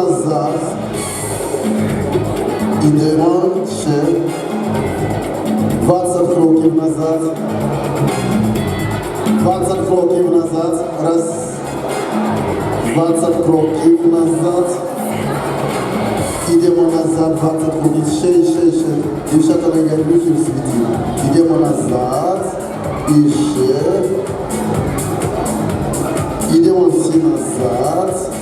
nas zaś i demon się. Wacat krokiem nazad. Wacat krokiem nazad. Raz. Wacat krokiem nazad. Idemo nazad Wacat krokiem Şey şey şey Yumuşatan engelli bitti Idemo nazad İşi Idemo si nazad.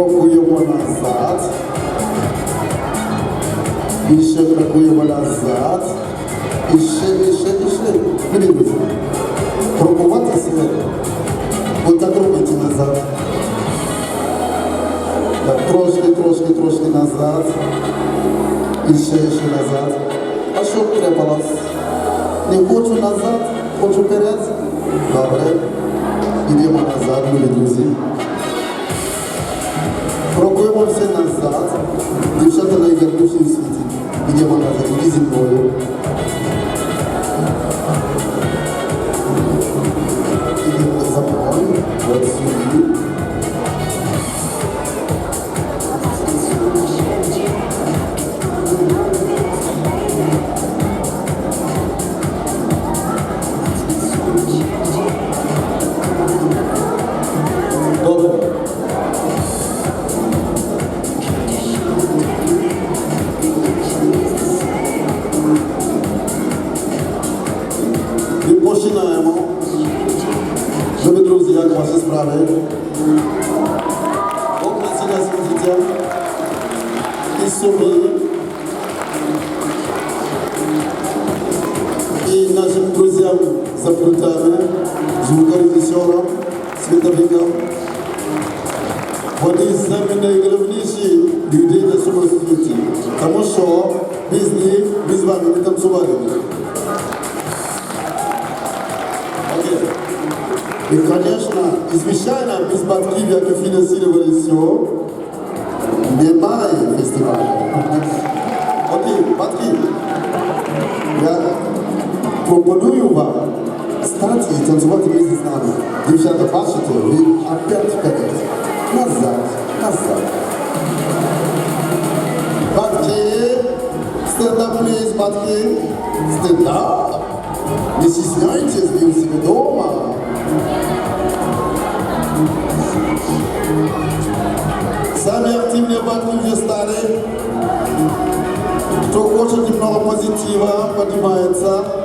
Крокуємо назад. І ще крокуємо назад. І ще, і ще, і ще. Дивіться. Крокувати себе. Отак робити назад. Так, трошки, трошки, трошки назад. І ще, ще назад. А що требалось? Не хочу назад, хочу вперед. Добре. Ідемо назад, мої друзі. Крокуємо все назад. Дівчата найгарніші в світі. Ідемо назад, іди зі мною. друзі, як ваші справи? Оплеці світіття. І собі. І нашим друзям за плитами, звукорежисерам, світовикам. Вони самі найголовніші люди на цьому світі. Тому що без них ми з вами не танцювали. І, звісно, і звичайно, без батьків, які фінансували все, немає фестивалю. Окей, батьки, я пропоную вам стати і танцювати місце з нами. Дівчата, бачите, ви опять вперед. Назад, назад. Батьки, stand up, please, батьки. Stand up. Не стесняйтесь, Сами активные батьки уже стали. Кто хочет немного позитива, поднимается.